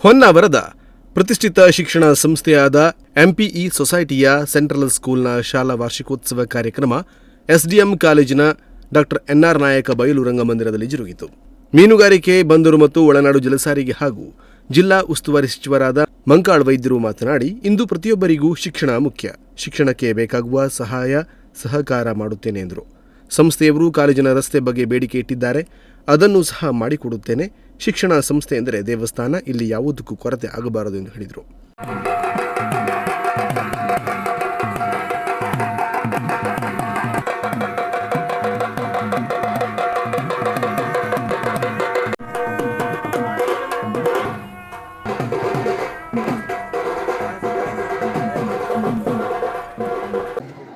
ಹೊನ್ನಾವರದ ಪ್ರತಿಷ್ಠಿತ ಶಿಕ್ಷಣ ಸಂಸ್ಥೆಯಾದ ಎಂಪಿಇ ಸೊಸೈಟಿಯ ಸೆಂಟ್ರಲ್ ಸ್ಕೂಲ್ನ ಶಾಲಾ ವಾರ್ಷಿಕೋತ್ಸವ ಕಾರ್ಯಕ್ರಮ ಎಸ್ಡಿಎಂ ಕಾಲೇಜಿನ ಡಾಕ್ಟರ್ ಎನ್ಆರ್ ನಾಯಕ ಬಯಲು ರಂಗಮಂದಿರದಲ್ಲಿ ಜರುಗಿತು. ಮೀನುಗಾರಿಕೆ, ಬಂದರು ಮತ್ತು ಒಳನಾಡು ಜಲಸಾರಿಗೆ ಹಾಗೂ ಜಿಲ್ಲಾ ಉಸ್ತುವಾರಿ ಸಚಿವರಾದ ಮಂಕಾಳ್ ವೈದ್ಯರು ಮಾತನಾಡಿ, ಇಂದು ಪ್ರತಿಯೊಬ್ಬರಿಗೂ ಶಿಕ್ಷಣ ಮುಖ್ಯ. ಶಿಕ್ಷಣಕ್ಕೆ ಬೇಕಾಗುವ ಸಹಾಯ, ಸಹಕಾರ ಮಾಡುತ್ತೇನೆ ಎಂದರು. ಸಂಸ್ಥೆಯವರು ಕಾಲೇಜಿನ ರಸ್ತೆ ಬಗ್ಗೆ ಬೇಡಿಕೆ ಇಟ್ಟಿದ್ದಾರೆ. ಅದನ್ನು ಸಹ ಮಾಡಿಕೊಡುತ್ತೇನೆ. ಶಿಕ್ಷಣ ಸಂಸ್ಥೆ ಎಂದರೆ ದೇವಸ್ಥಾನ, ಇಲ್ಲಿ ಯಾವುದಕ್ಕೂ ಕೊರತೆ ಆಗಬಾರದು ಎಂದು ಹೇಳಿದರು.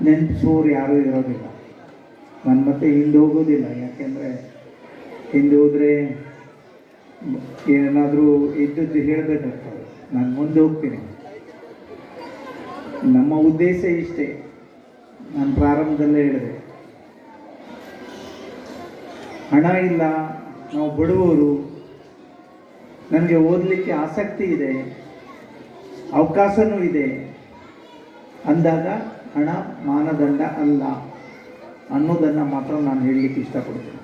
ನೆನಪಿಸೋರು ಯಾರೂ ಇರೋದಿಲ್ಲ. ನಾನು ಮತ್ತೆ ಹಿಂದೆ ಹೋಗೋದಿಲ್ಲ, ಯಾಕೆಂದರೆ ಹಿಂದೆ ಹೋದರೆ ಏನಾದರೂ ಇದ್ದದ್ದು ಹೇಳಬೇಕಾಗ್ತದೆ. ನಾನು ಮುಂದೆ ಹೋಗ್ತೀನಿ. ನಮ್ಮ ಉದ್ದೇಶ ಇಷ್ಟೇ. ನಾನು ಪ್ರಾರಂಭದಲ್ಲೇ ಹೇಳಿದೆ. ಹಣ ಇಲ್ಲ, ನಾವು ಬಡವರು. ನನಗೆ ಓದಲಿಕ್ಕೆ ಆಸಕ್ತಿ ಇದೆ, ಅವಕಾಶನೂ ಇದೆ. ಅಂದಾಗ ಹಣ ಮಾನದಂಡ ಅಲ್ಲ ಅನ್ನೋದನ್ನು ಮಾತ್ರ ನಾನು ಹೇಳಲಿಕ್ಕೆ ಇಷ್ಟಪಡ್ತೀನಿ.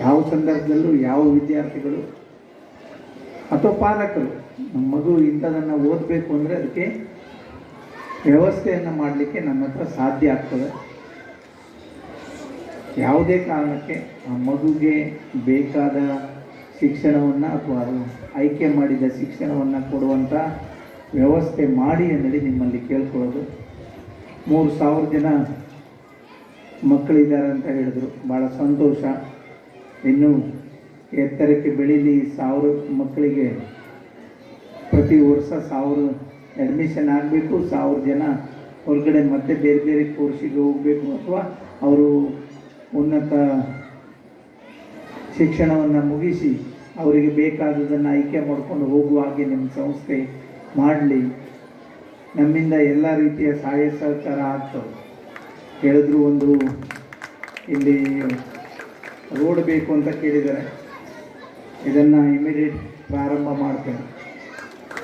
ಯಾವ ಸಂದರ್ಭದಲ್ಲೂ ಯಾವ ವಿದ್ಯಾರ್ಥಿಗಳು ಅಥವಾ ಪಾಲಕರು. ನಮ್ಮ ಮಗು ಇಂಥದನ್ನು ಓದಬೇಕು ಅಂದರೆ ಅದಕ್ಕೆ ವ್ಯವಸ್ಥೆಯನ್ನು ಮಾಡಲಿಕ್ಕೆ ನಮ್ಮ ಹತ್ರ ಸಾಧ್ಯ ಆಗ್ತದೆ. ಯಾವುದೇ ಕಾರಣಕ್ಕೆ ಆ ಮಗುಗೆ ಬೇಕಾದ ಶಿಕ್ಷಣವನ್ನು ಅಥವಾ ಆಯ್ಕೆ ಮಾಡಿದ ಶಿಕ್ಷಣವನ್ನು ಕೊಡುವಂಥ ವ್ಯವಸ್ಥೆ ಮಾಡಿ ಅನ್ನಡಿ ನಿಮ್ಮಲ್ಲಿ ಕೇಳ್ಕೊಳ್ಳೋದು. ಮೂರು ಸಾವಿರ ಜನ ಮಕ್ಕಳಿದ್ದಾರೆ ಅಂತ ಹೇಳಿದರು. ಭಾಳ ಸಂತೋಷ. ಇನ್ನು ಎತ್ತರಕ್ಕೆ ಬೆಳೀಲಿ ಸಾವಿರ ಮಕ್ಕಳಿಗೆ ಪ್ರತಿ ವರ್ಷ ಸಾವಿರ ಅಡ್ಮಿಷನ್ ಆಗಬೇಕು, ಸಾವಿರ ಜನ ಹೊರಗಡೆ ಮತ್ತೆ ಬೇರೆ ಬೇರೆ ಕೋರ್ಸಿಗೆ ಹೋಗಬೇಕು ಅಥವಾ ಅವರು ಉನ್ನತ ಶಿಕ್ಷಣವನ್ನು ಮುಗಿಸಿ ಅವರಿಗೆ ಬೇಕಾದುದನ್ನು ಆಯ್ಕೆ ಮಾಡಿಕೊಂಡು ಹೋಗುವ ಹಾಗೆ ನಿಮ್ಮ ಸಂಸ್ಥೆ ಮಾಡಲಿ. ನಮ್ಮಿಂದ ಎಲ್ಲ ರೀತಿಯ ಸಹಾಯ ಸಹಕಾರ ಆಗ್ತವೆ ಹೇಳಿದ್ರು ಒಂದು ಇಲ್ಲಿ ರೋಡ್ ಬೇಕು ಅಂತ ಕೇಳಿದ್ದಾರೆ. ಇದನ್ನು ಇಮಿಡಿಯೇಟ್ ಪ್ರಾರಂಭ ಮಾಡ್ತೇನೆ.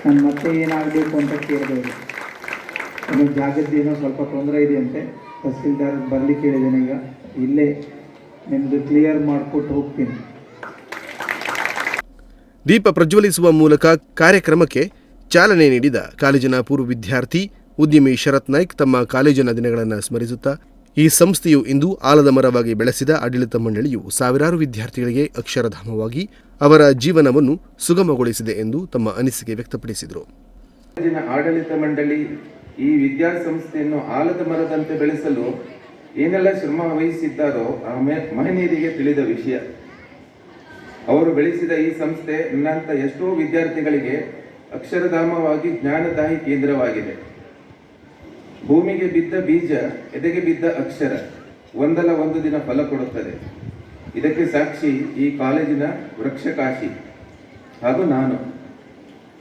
ನಾನು ಮತ್ತೆ ಏನಾಗಬೇಕು ಅಂತ ಕೇಳಿದವರು ನನಗೆ ಏನೋ ಸ್ವಲ್ಪ ತೊಂದರೆ ಇದೆಯಂತೆ. ತಹಸೀಲ್ದಾರ್ ಬರಲಿಕ್ಕೆ ಹೇಳಿದ್ದೇನೆ ಈಗ. ಇಲ್ಲೇ ನಿಮ್ಮದು ಕ್ಲಿಯರ್ ಮಾಡಿಕೊಟ್ಟು ಹೋಗ್ತೀನಿ. ದೀಪ ಪ್ರಜ್ವಲಿಸುವ ಮೂಲಕ ಕಾರ್ಯಕ್ರಮಕ್ಕೆ ಚಾಲನೆ ನೀಡಿದ ಕಾಲೇಜಿನ ಪೂರ್ವ ವಿದ್ಯಾರ್ಥಿ ಉದ್ಯಮಿ ಶರತ್ ನಾಯ್ಕ್ ತಮ್ಮ ಕಾಲೇಜಿನ ದಿನಗಳನ್ನು ಸ್ಮರಿಸುತ್ತಾ ಈ ಸಂಸ್ಥೆಯು ಇಂದು ಆಲದ ಮರವಾಗಿ ಬೆಳೆಸಿದ ಆಡಳಿತ ಮಂಡಳಿಯು ಸಾವಿರಾರು ವಿದ್ಯಾರ್ಥಿಗಳಿಗೆ ಅಕ್ಷರಧಾಮವಾಗಿ ಅವರ ಜೀವನವನ್ನು ಸುಗಮಗೊಳಿಸಿದೆ ಎಂದು ತಮ್ಮ ಅನಿಸಿಕೆ ವ್ಯಕ್ತಪಡಿಸಿದರು. ಆಡಳಿತ ಮಂಡಳಿ ಈ ವಿದ್ಯಾಸಂಸ್ಥೆಯನ್ನು ಆಲದ ಮರದಂತೆ ಬೆಳೆಸಲು ಏನೆಲ್ಲ ಶ್ರಮ ವಹಿಸಿದ್ದಾರೋ ಆ ಮಹನೀಯರಿಗೆ ತಿಳಿದ ವಿಷಯ. ಅವರು ಬೆಳೆಸಿದ ಈ ಸಂಸ್ಥೆ ನನ್ನಂಥ ಎಷ್ಟೋ ವಿದ್ಯಾರ್ಥಿಗಳಿಗೆ ಅಕ್ಷರಧಾಮವಾಗಿ ಜ್ಞಾನದಾಯಿ ಕೇಂದ್ರವಾಗಿದೆ. ಭೂಮಿಗೆ ಬಿದ್ದ ಬೀಜ, ಎದೆಗೆ ಬಿದ್ದ ಅಕ್ಷರ, ಒಂದಲ್ಲ ಒಂದು ದಿನ ಫಲ ಕೊಡುತ್ತದೆ. ಇದಕ್ಕೆ ಸಾಕ್ಷಿ ಈ ಕಾಲೇಜಿನ ವೃಕ್ಷಕಾಶಿ ಹಾಗೂ ನಾನು.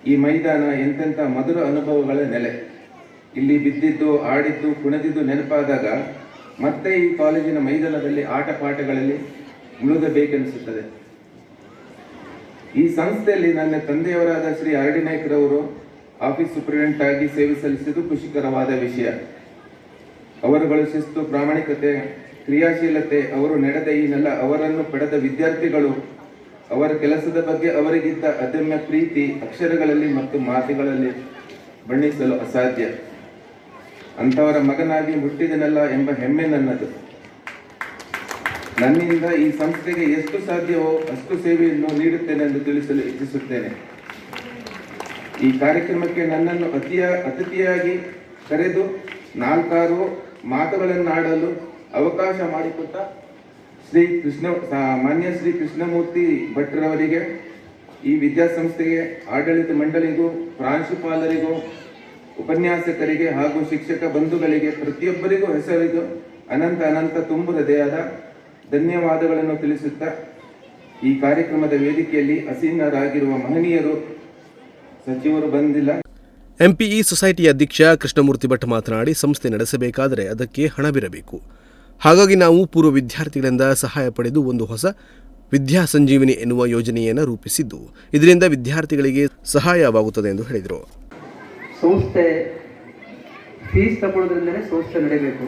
ಈ ಮೈದಾನ ಎಂತೆಂಥ ಮಧುರ ಅನುಭವಗಳ ನೆಲೆ. ಇಲ್ಲಿ ಬಿದ್ದಿದ್ದು, ಆಡಿದ್ದು, ಕುಣಿದಿದ್ದು ನೆನಪಾದಾಗ ಮತ್ತೆ ಈ ಕಾಲೇಜಿನ ಮೈದಾನದಲ್ಲಿ ಆಟ ಪಾಠಗಳಲ್ಲಿ ಮುಳುಗಬೇಕೆನಿಸುತ್ತದೆ ಈ ಸಂಸ್ಥೆಯಲ್ಲಿ ನನ್ನ ತಂದೆಯವರಾದ ಶ್ರೀ ಅರಡಿನಾಯ್ಕರವರು ಆಫೀಸ್ ಸೂಪರಿಂಟೆಂಡೆಂಟ್ ಆಗಿ ಸೇವೆ ಸಲ್ಲಿಸಿದ್ದು ಖುಷಿಕರವಾದ ವಿಷಯ. ಅವರುಗಳು ಶಿಸ್ತು, ಪ್ರಾಮಾಣಿಕತೆ, ಕ್ರಿಯಾಶೀಲತೆ, ಅವರು ನಡೆದ ಈ ನೆಲ ಅವರನ್ನು ಪಡೆದ ವಿದ್ಯಾರ್ಥಿಗಳು, ಅವರ ಕೆಲಸದ ಬಗ್ಗೆ ಅವರಿಗಿದ್ದ ಅದಮ್ಯ ಪ್ರೀತಿ, ಅಕ್ಷರಗಳಲ್ಲಿ ಮತ್ತು ಮಾತುಗಳಲ್ಲಿ ಬಣ್ಣಿಸಲು ಅಸಾಧ್ಯ. ಅಂಥವರ ಮಗನಾಗಿ ಹುಟ್ಟಿದನಲ್ಲ ಎಂಬ ಹೆಮ್ಮೆ ನನ್ನದು. ನನ್ನಿಂದ ಈ ಸಂಸ್ಥೆಗೆ ಎಷ್ಟು ಸಾಧ್ಯವೋ ಅಷ್ಟು ಸೇವೆಯನ್ನು ನೀಡುತ್ತೇನೆ ಎಂದು ತಿಳಿಸಲು ಇಚ್ಛಿಸುತ್ತೇನೆ. ಈ ಕಾರ್ಯಕ್ರಮಕ್ಕೆ ನನ್ನನ್ನು ಅತಿಯ, ಅತಿಥಿಯಾಗಿ ಕರೆದು ನಾಲ್ಕಾರು ಮಾತುಗಳನ್ನಾಡಲು ಅವಕಾಶ ಮಾಡಿಕೊಟ್ಟ ಶ್ರೀ ಕೃಷ್ಣ ಮಾನ್ಯ ಶ್ರೀ ಕೃಷ್ಣಮೂರ್ತಿ ಭಟ್ರವರಿಗೆ ಈ ವಿದ್ಯಾಸಂಸ್ಥೆಗೆ, ಆಡಳಿತ ಮಂಡಳಿಗೂ, ಪ್ರಾಂಶುಪಾಲರಿಗೂ, ಉಪನ್ಯಾಸಕರಿಗೆ ಹಾಗೂ ಶಿಕ್ಷಕ ಬಂಧುಗಳಿಗೆ ಪ್ರತಿಯೊಬ್ಬರಿಗೂ ಹೆಸರಿದು ಅನಂತ ಅನಂತ ತುಂಬು ಹೃದಯದ ಧನ್ಯವಾದಗಳನ್ನು ತಿಳಿಸುತ್ತಾ ಈ ಕಾರ್ಯಕ್ರಮದ ವೇದಿಕೆಯಲ್ಲಿ ಅಸೀನರಾಗಿರುವ ಮಹನೀಯರು ಸಚಿವರು ಬಂದಿಲ್ಲ. ಎಂಪಿಇ ಸೊಸೈಟಿ ಅಧ್ಯಕ್ಷ ಕೃಷ್ಣಮೂರ್ತಿ ಭಟ್ ಮಾತನಾಡಿ ಸಂಸ್ಥೆ ನಡೆಸಬೇಕಾದರೆ ಅದಕ್ಕೆ ಹಣವಿರಬೇಕು. ಹಾಗಾಗಿ ನಾವು ಪೂರ್ವ ವಿದ್ಯಾರ್ಥಿಗಳಿಂದ ಸಹಾಯ ಪಡೆದು ಒಂದು ಹೊಸ ವಿದ್ಯಾ ಸಂಜೀವಿನಿ ಎನ್ನುವ ಯೋಜನೆಯನ್ನು ರೂಪಿಸಿದ್ದು ಇದರಿಂದ ವಿದ್ಯಾರ್ಥಿಗಳಿಗೆ ಸಹಾಯವಾಗುತ್ತದೆ ಎಂದು ಹೇಳಿದರು. ಸಂಸ್ಥೆ ಫೀಸ್ ತಗೊಳ್ಳೋದ್ರಿಂದಲೇ ಸಂಸ್ಥೆ ನಡೆಯಬೇಕು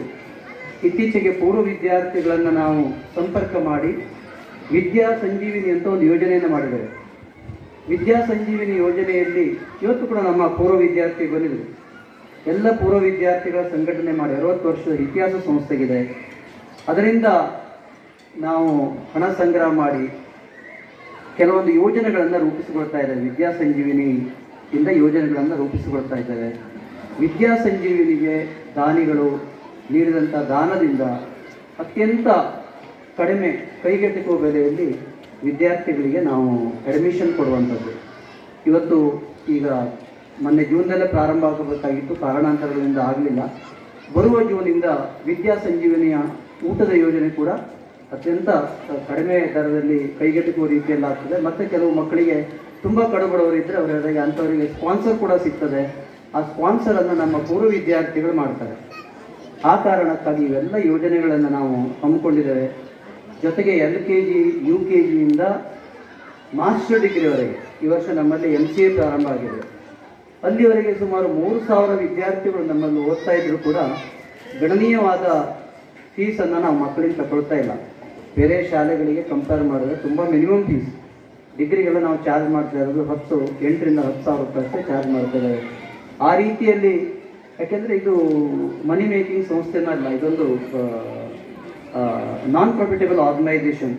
ಇತ್ತೀಚೆಗೆ ಪೂರ್ವ ವಿದ್ಯಾರ್ಥಿಗಳನ್ನು ನಾವು ಸಂಪರ್ಕ ಮಾಡಿ ವಿದ್ಯಾ ಸಂಜೀವಿನಿ ಅಂತ ಒಂದು ಯೋಜನೆಯನ್ನು ಮಾಡಿದ್ದಾರೆ. ವಿದ್ಯಾ ಸಂಜೀವಿನಿ ಯೋಜನೆಯಲ್ಲಿ ಇವತ್ತು ಕೂಡ ನಮ್ಮ ಪೂರ್ವ ವಿದ್ಯಾರ್ಥಿ ಬಂದಿದ್ರು. ಎಲ್ಲ ಪೂರ್ವ ವಿದ್ಯಾರ್ಥಿಗಳ ಸಂಘಟನೆ ಮಾಡಿ ಅರವತ್ತು ವರ್ಷದ ಇತಿಹಾಸ ಸಂಸ್ಥೆಗಿದೆ. ಅದರಿಂದ ನಾವು ಹಣ ಸಂಗ್ರಹ ಮಾಡಿ ಕೆಲವೊಂದು ಯೋಜನೆಗಳನ್ನು ರೂಪಿಸಿಕೊಳ್ತಾ ಇದ್ದೇವೆ. ವಿದ್ಯಾ ಸಂಜೀವಿನಿ ಇಂದ ಯೋಜನೆಗಳನ್ನು ರೂಪಿಸಿಕೊಳ್ತಾ ಇದ್ದಾರೆ ವಿದ್ಯಾ ಸಂಜೀವಿನಿಗೆ ದಾನಿಗಳು ನೀಡಿದಂಥ ದಾನದಿಂದ ಅತ್ಯಂತ ಕಡಿಮೆ ಕೈಗೆಟುಕುವ ಬೆಲೆಯಲ್ಲಿ ವಿದ್ಯಾರ್ಥಿಗಳಿಗೆ ನಾವು ಅಡ್ಮಿಷನ್ ಕೊಡುವಂಥದ್ದು. ಇವತ್ತು ಈಗ ಮೊನ್ನೆ ಜೂನ್ದಲ್ಲೇ ಪ್ರಾರಂಭ ಆಗಬೇಕಾಗಿತ್ತು. ಕಾರಣಾಂತರಗಳಿಂದ ಆಗಲಿಲ್ಲ. ಬರುವ ಜೂನಿಂದ ವಿದ್ಯಾ ಸಂಜೀವಿನಿಯ ಊಟದ ಯೋಜನೆ ಕೂಡ ಅತ್ಯಂತ ಕಡಿಮೆ ದರದಲ್ಲಿ ಕೈಗೆಟುಕುವ ರೀತಿಯಲ್ಲಿ ಆಗ್ತದೆ ಮತ್ತು ಕೆಲವು ಮಕ್ಕಳಿಗೆ ತುಂಬ ಕಡುಬಡವರು ಇದ್ದರೆ ಅವರಿಗೆ ಅಂಥವರಿಗೆ ಸ್ಪಾನ್ಸರ್ ಕೂಡ ಸಿಗ್ತದೆ. ಆ ಸ್ಪಾನ್ಸರನ್ನು ನಮ್ಮ ಪೂರ್ವ ವಿದ್ಯಾರ್ಥಿಗಳು ಮಾಡ್ತಾರೆ. ಆ ಕಾರಣಕ್ಕಾಗಿ ಇವೆಲ್ಲ ಯೋಜನೆಗಳನ್ನು ನಾವು ಹಮ್ಮಿಕೊಂಡಿದ್ದೇವೆ. ಜೊತೆಗೆ L K G U K ಜಿಯಿಂದ master ಡಿಗ್ರಿವರೆಗೆ ಈ ವರ್ಷ ನಮ್ಮಲ್ಲಿ ಎಂ ಸಿ ಎ ಪ್ರಾರಂಭ ಆಗಿದೆ. ಅಲ್ಲಿವರೆಗೆ ಸುಮಾರು ಮೂರು ಸಾವಿರ ವಿದ್ಯಾರ್ಥಿಗಳು ನಮ್ಮಲ್ಲಿ ಓದ್ತಾ ಇದ್ದರೂ ಕೂಡ ಗಣನೀಯವಾದ ಫೀಸನ್ನು ನಾವು ಮಕ್ಕಳಿಂದ ತಗೊಳ್ತಾ ಇಲ್ಲ. ಬೇರೆ ಶಾಲೆಗಳಿಗೆ ಕಂಪೇರ್ ಮಾಡಿದ್ರೆ ತುಂಬ ಮಿನಿಮಮ್ ಫೀಸ್ ಡಿಗ್ರಿಗೆಲ್ಲ ನಾವು ಚಾರ್ಜ್ ಮಾಡ್ತಾ ಇರೋದು ಹತ್ತು, ಎಂಟರಿಂದ ಹತ್ತು ಸಾವಿರ ರೂಪಾಯಿ ಅಷ್ಟೇ ಚಾರ್ಜ್ ಮಾಡ್ತಾ ಇದ್ದಾರೆ. ಆ ರೀತಿಯಲ್ಲಿ ಯಾಕೆಂದರೆ ಇದು ಮನಿ ಮೇಕಿಂಗ್ ಸಂಸ್ಥೆನೂ ಅಲ್ಲ ಇದೊಂದು ನಾನ್ ಪ್ರಾಫಿಟೇಬಲ್ ಆರ್ಗನೈಸೇಷನ್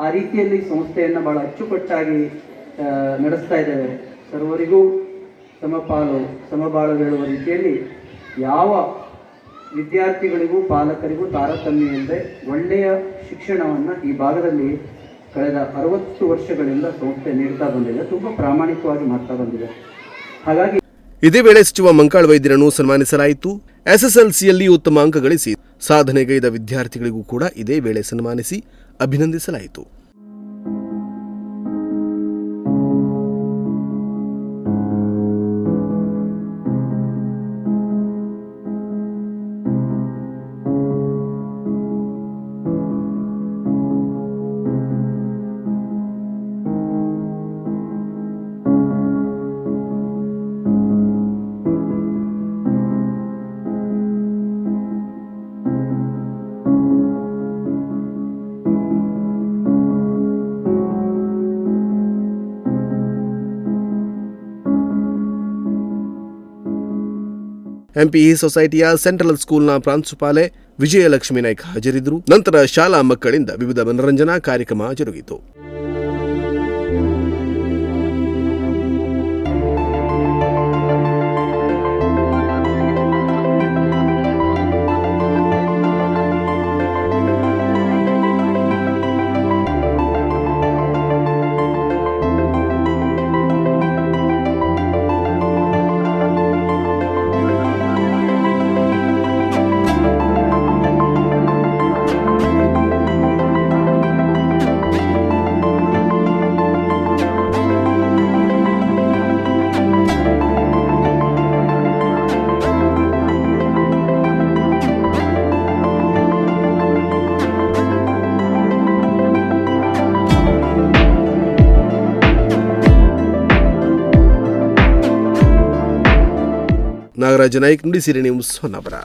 ಆ ರೀತಿಯಲ್ಲಿ ಸಂಸ್ಥೆಯನ್ನು ಭಾಳ ಅಚ್ಚುಕಟ್ಟಾಗಿ ನಡೆಸ್ತಾ ಇದ್ದೇವೆ. ಸರ್ವರಿಗೂ ಸಮಪಾಲು ಸಮಬಾಳು ಹೇಳುವ ರೀತಿಯಲ್ಲಿ ಯಾವ ವಿದ್ಯಾರ್ಥಿಗಳಿಗೂ, ಪಾಲಕರಿಗೂ ತಾರತಮ್ಯ ಇಲ್ಲದೆ ಒಳ್ಳೆಯ ಶಿಕ್ಷಣವನ್ನು ಈ ಭಾಗದಲ್ಲಿ ಕಳೆದ ಅರವತ್ತು ವರ್ಷಗಳಿಂದ ಸಂಸ್ಥೆ ನೀಡ್ತಾ ಬಂದಿದೆ. ತುಂಬ ಪ್ರಾಮಾಣಿಕವಾಗಿ ಮಾಡ್ತಾ ಬಂದಿದೆ. ಹಾಗಾಗಿ ಇದೇ ವೇಳೆ ಸಚಿವ ಮಂಕಾಳ್ ವೈದ್ಯರನ್ನು ಸನ್ಮಾನಿಸಲಾಯಿತು. ಎಸ್ಎಸ್ಎಲ್ಸಿಯಲ್ಲಿ ಉತ್ತಮ ಅಂಕ ಗಳಿಸಿ ಸಾಧನೆಗೈದ ವಿದ್ಯಾರ್ಥಿಗಳಿಗೂ ಕೂಡ ಇದೇ ವೇಳೆ ಸನ್ಮಾನಿಸಿ ಅಭಿನಂದಿಸಲಾಯಿತು. ಎಂಪಿಇ ಸೊಸೈಟಿಯ ಸೆಂಟ್ರಲ್ ಸ್ಕೂಲ್ನ ಪ್ರಾಂಶುಪಾಲೆ ವಿಜಯಲಕ್ಷ್ಮಿ ನಾಯ್ಕ ಹಾಜರಿದ್ದರು. ನಂತರ ಶಾಲಾ ಮಕ್ಕಳಿಂದ ವಿವಿಧ ಮನರಂಜನಾ ಕಾರ್ಯಕ್ರಮ ಜರುಗಿತು. ನಾಗರಾಜ ನಾಯ್ಕ್ ನುಡಿಸಿರಿ ನ್ಯೂಸ್ ಹೊನ್ನಾವರ